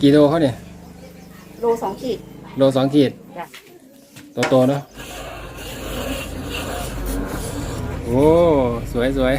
กี่โลเขาเนี่ย โลสองขีด โลสองขีดจ้ะ ตัวโตเนาะ โอ้ สวยสวย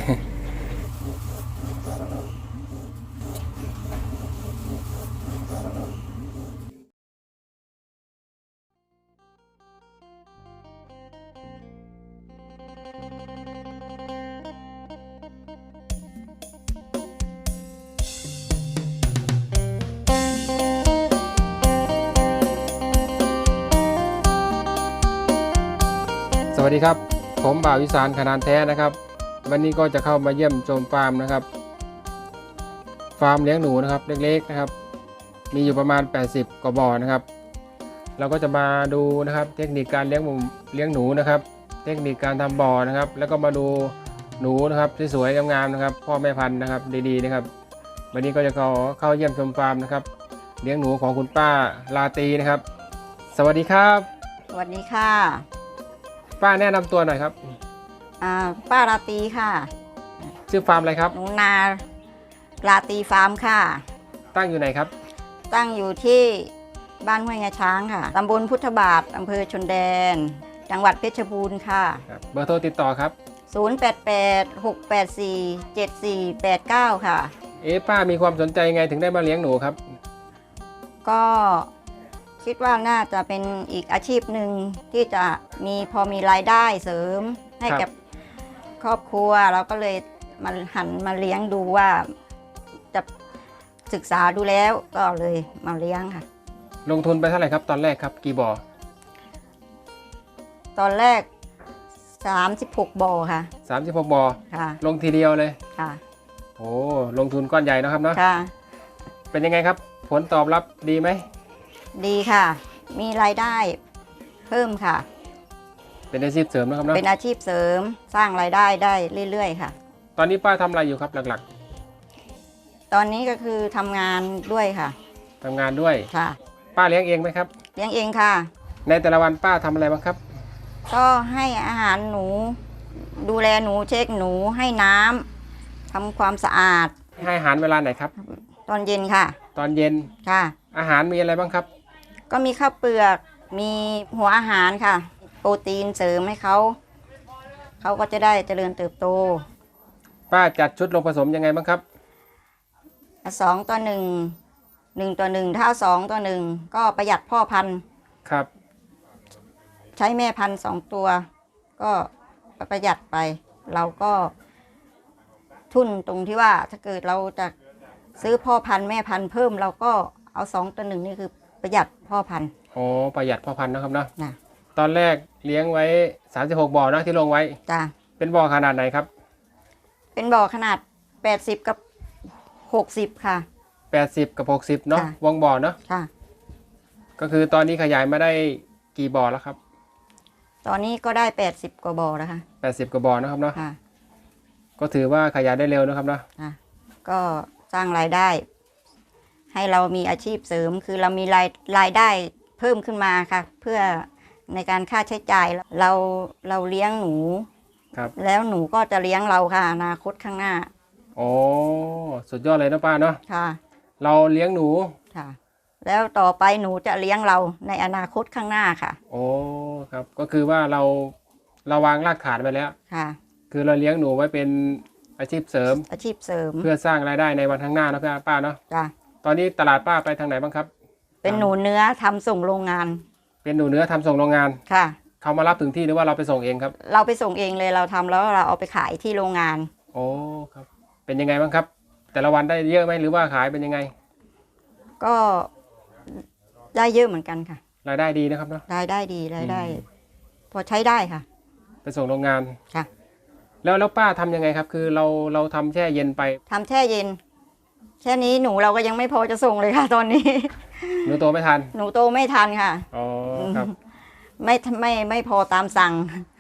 วัสดีครับ ผมบ่าววิสารขนานแท้นะครับ วันนี้ก็จะเข้ามาเยี่ยมชมฟาร์มนะครับ ฟาร์มเลี้ยงหนูนะครับเล็กๆนะครับ มีอยู่ประมาณ 80กว่าบ่อนะครับ เราก็จะมาดูนะครับ เทคนิคการเลี้ยงหมูเลี้ยงหนูนะครับ เทคนิคการทำบ่อนะครับ แล้วก็มาดูหนูนะครับสวยๆงามๆนะครับ พ่อแม่พันธุ์นะครับดีๆนะครับ วันนี้ก็จะเข้าเข้าเยี่ยมชมฟาร์มนะครับ เลี้ยงหนูของคุณป้าลาตีนะครับ สวัสดีครับ สวัสดีค่ะ ป้าแนะนำตัวหน่อยครับ อ่าป้าราตรีค่ะ ชื่อฟาร์มอะไรครับ หนูนาราตรีฟาร์มค่ะ ตั้งอยู่ไหนครับ ตั้งอยู่ที่บ้านห้วยงาช้างค่ะตำบลพุทธบาทอำเภอชนแดน จังหวัดเพชรบูรณ์ค่ะครับเบอร์โทรติดต่อครับ 088 684 7489 ค่ะ เอ๊ะป้ามีความสนใจไงถึงได้มาเลี้ยงหนูครับ ก็ คิดว่าน่าจะเป็นอีกอาชีพหนึ่งที่จะมีพอมีรายได้เสริม ให้ครับ กับครอบครัวเราก็เลยมาหันมาเลี้ยงดูว่าจะศึกษาดูแล้วก็เลยมาเลี้ยงค่ะ ลงทุนไปเท่าไหร่ครับตอนแรกครับกี่บ่อตอนแรก 36บ่อค่ะ36บ่อค่ะลงทีเดียวเลย ค่ะโอ้ลงทุนก้อนใหญ่นะครับเนาะค่ะ เป็นยังไงครับ ผลตอบรับดีไหม ดีค่ะ มีรายได้เพิ่มค่ะ เป็นอาชีพเสริมนะครับเนาะเป็นอาชีพเสริมสร้างรายได้ได้เรื่อย ๆ ค่ะ ตอนนี้ป้าทำอะไรอยู่ครับหลักตอนนี้ก็คือทำงานด้วยค่ะๆทำงานด้วย ค่ะ ป้าเลี้ยงเองไหมครับ เลี้ยงเองค่ะ ในแต่ละวันป้าทำอะไรบ้างครับ ก็ให้อาหารหนู ดูแลหนูเช็คหนูให้น้ำทำความสะอาดให้อาหารเวลาไหนครับ ตอนเย็นค่ะ ตอนเย็นค่ะ อาหารมีอะไรบ้างครับ ก็มีข้าวเปลือก มีหัวอาหารค่ะ โปรตีนเสริมให้เขา เขาก็จะได้เจริญเติบโต ป้าจัดชุดลงผสมยังไงบ้างครับ สองต่อหนึ่ง หนึ่งต่อหนึ่งถ้าสองต่อหนึ่งก็ประหยัดพ่อพันธุ์ ครับ ใช้แม่พันธุ์สองตัว ก็ประหยัดไป เราก็ทุนตรงที่ว่าถ้าเกิดเราจะซื้อพ่อพันธุ์แม่พันธุ์เพิ่มเราก็เอาสองต่อหนึ่งนี่คือ ประหยัดพ่อพันธุ์โอ้ประหยัดพ่อพันธุ์นะครับเนาะนะตอนแรกเลี้ยงไว้ 36 บ่อนะที่ลงไว้ จ้ะเป็นบ่อขนาดไหนครับ เป็นบ่อขนาด 80 กับ 60 ค่ะ 80 กับ 60 เนาะค่ะ วงบ่อเนาะค่ะ ก็คือตอนนี้ขยายมาได้กี่บ่อแล้วครับ ตอนนี้ก็ได้ 80 กว่าบ่อแล้วค่ะ80 กว่าบ่อนะครับเนาะค่ะก็ถือว่าขยายได้เร็วนะครับเนาะ ค่ะ ก็สร้างรายได้ ให้เรามีอาชีพเสริม คือเรามีรายรายได้เพิ่มขึ้นมาค่ะ เพื่อในการค่าใช้จ่ายเราเราเลี้ยงหนูครับแล้วหนูก็จะเลี้ยงเราค่ะอนาคตข้างหน้าโอ้สุดยอดเลยนะป้าเนาะค่ะ เราเลี้ยงหนูค่ะ แล้วต่อไปหนูจะเลี้ยงเราในอนาคตข้างหน้าค่ะ โอ้ครับก็คือว่าเราเราวางรากฐานไปแล้วค่ะ คือเราเลี้ยงหนูไว้เป็นอาชีพเสริม อาชีพเสริม เพื่อสร้างรายได้ในวันข้างหน้านะพี่ป้าเนาะจ้ะ ตอนนี้ตลาดป้าไปทางไหนบ้างครับ เป็นหนูเนื้อทำส่งโรงงานเป็นหนูเนื้อทำส่งโรงงาน ค่ะ เขามารับถึงที่หรือว่าเราไปส่งเองครับ เราไปส่งเองเลยเราทำแล้วเราเอาไปขายที่โรงงาน โอ้ครับ เป็นยังไงบ้างครับ แต่ละวันได้เยอะไหมหรือว่าขายเป็นยังไง ก็ได้เยอะเหมือนกันค่ะ รายได้ดีนะครับเนาะ รายได้ดีรายได้ อืม พอใช้ได้ค่ะ ไปส่งโรงงาน ค่ะแล้วแล้วป้าทำยังไงครับ คือเราเราทำแช่เย็นไปทำแช่เย็น แค่นี้หนูเราก็ยังไม่พอจะส่งเลยค่ะ ตอนนี้ หนูโตไม่ทัน หนูโตไม่ทันค่ะอ๋อครับ ไม่ไม่ไม่พอตามสั่ง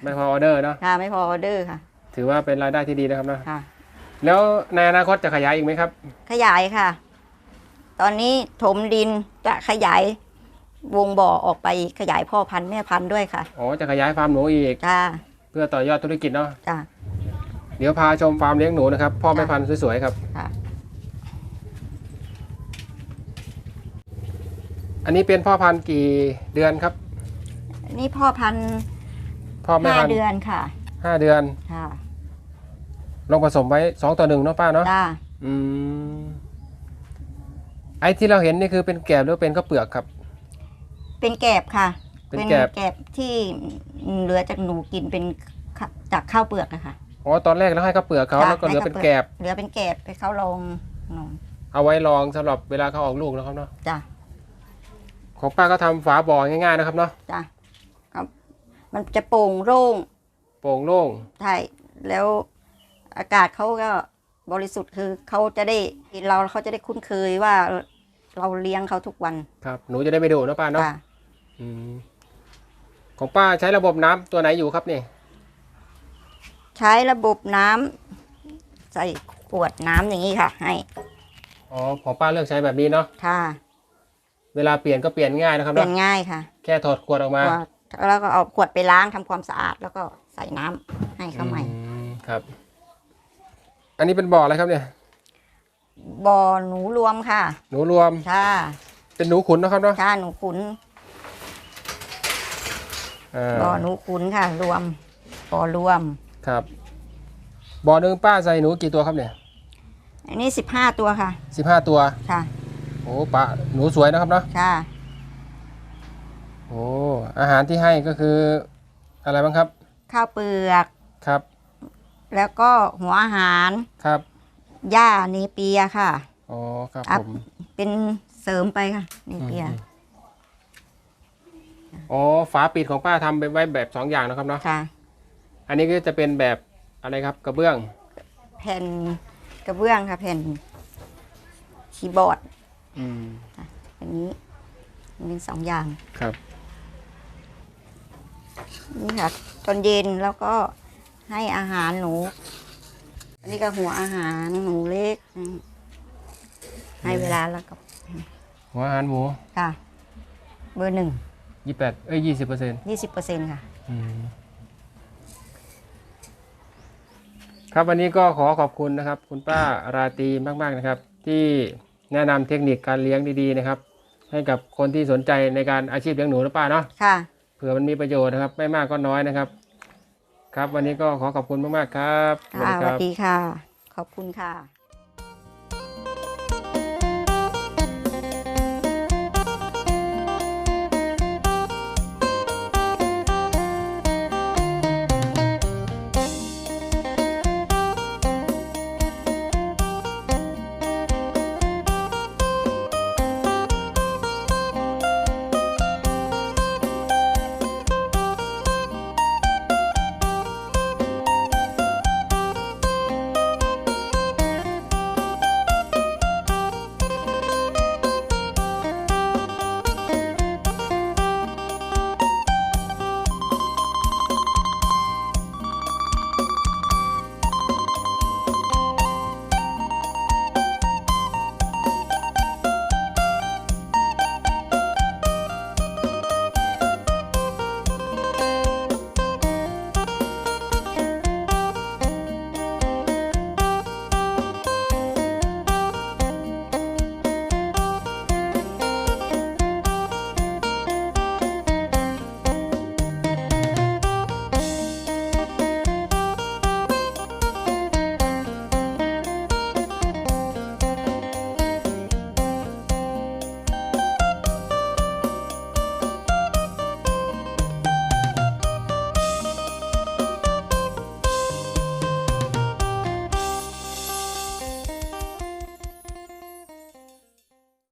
ไม่พอออเดอร์เนาะค่ะ ไม่พอออเดอร์ค่ะ ถือว่าเป็นรายได้ที่ดีนะครับเนาะค่ะ แล้วในอนาคตจะขยายอีกไหมครับ ขยายค่ะ ตอนนี้ถมดินจะขยายวงบ่อออกไปอีกขยายพ่อพันธุ์แม่พันธุ์ด้วยค่ะอ๋อจะขยายฟาร์มหนูอีกจ้าเพื่อต่อยอดธุรกิจเนาะจ้าเดี๋ยวพาชมฟาร์มเลี้ยงหนูนะครับ พ่อแม่จ้ะพันธุ์สวยๆครับค่ะ อันนี้เป็นพ่อพันธุ์กี่เดือนครับนี่พ่อพันธุ์พ่อแม่ห้าพันธุ์เดือนค่ะ ห้าเดือน ค่ะลองผสมไว้สองต่อหนึ่งเนาะป้าเนาะจ้าอืมไอ้ที่เราเห็นนี่คือเป็นแกบหรือเป็นข้าวเปลือกครับ เป็นแกบค่ะเป็นแกบแกบที่เหลือจากหนูกินเป็นข้าจากข้าวเปลือกนะคะอ๋อตอนแรกเราให้ข้าวเปลือกเขาค่ะแล้วก็เหลือให้เป็นข้าวแกเปลือก บ เหลือเป็นแกบไปเข้าลงหนูเอาไว้ลองสำหรับเวลาเขาออกลูกนะครับเนาะจ้ะ ของป้าก็ทำฝาบ่อง่ายๆนะครับเนาะจ้ะครับ มันจะโปร่งโล่งโปร่งโล่งใช่แล้วอากาศเขาก็บริสุทธิ์คือเขาจะได้เราเขาจะได้คุ้นเคยว่าเราเลี้ยงเขาทุกวันครับ หนูจะได้ไม่ดุเนาะป้าเนาะจ้ะอืมของป้าใช้ระบบน้ำตัวไหนอยู่ครับนี่ใช้ระบบน้ำใส่ขวดน้ำอย่างนี้ค่ะ ให้อ๋อของป้าเลือกใช้แบบนี้เนาะค่ะ เวลาเปลี่ยนก็เปลี่ยนง่ายนะครับเปลี่เนาะยนง่ายค่ะ แค่ถอดขวดออกมาก็แล้วก็เอาขวดไปล้างทำความสะอาดแล้วก็ใส่น้ำให้เขาใหม่อืมครับ อันนี้เป็นบ่ออะไรครับเนี่ย บ่อหนูรวมค่ะ หนูรวมค่ะเป็นหนูขุนนะครับเนาะค่ะหนูขุนอ่าบ่อหนูขุนค่ะ รวมบ่อรวมครับบ่อหนึ่งป้าใส่หนูกี่ตัวครับเนี่ย อันนี้สิบห้าตัวค่ะสิบห้าตัวค่ะ โอ้ป้าหนูสวยนะครับเนาะค่ะ โอ้อาหารที่ให้ก็คืออะไรบ้างครับ ข้าวเปลือก ครับ แล้วก็หัวอาหาร ครับหญ้าเนเปียค่ะ อ๋อครับอัพ ผมเป็นเสริมไปค่ะเนเปียอืมอ๋อฝาปิดของป้าทำไปไว้แบบสองอย่างนะครับเนาะค่ะ อันนี้ก็จะเป็นแบบอะไรครับกระเบื้องแผ่นกระเบื้องค่ะ แผ่นคีย์บอร์ด อืมอันนี้มีสองอย่างครับ นี่ค่ะตอนเย็นแล้วก็ให้อาหารหนู อันนี้ก็หัวอาหารหนูเล็ก ให้เวลาแล้วก็หัวอาหารหมูค่ะ เบอร์หนึ่งยี่แปดเอ้ยยี่สิบเปอร์เซ็นต์ยี่สิบเปอร์เซ็นต์ค่ะครับวันนี้ก็ขอขอบคุณนะครับ คุณป้าราตรีมาก ๆ นะครับ ที่ แนะนำเทคนิคการเลี้ยงดีๆนะครับ ให้กับคนที่สนใจในการอาชีพเลี้ยงหนูนะป้าเนาะค่ะเผื่อมันมีประโยชน์นะครับ ไม่มากก็น้อยนะครับ ครับวันนี้ก็ขอขอบคุณมากๆครับค่ะสวัสดีค่ะ ขอบคุณค่ะ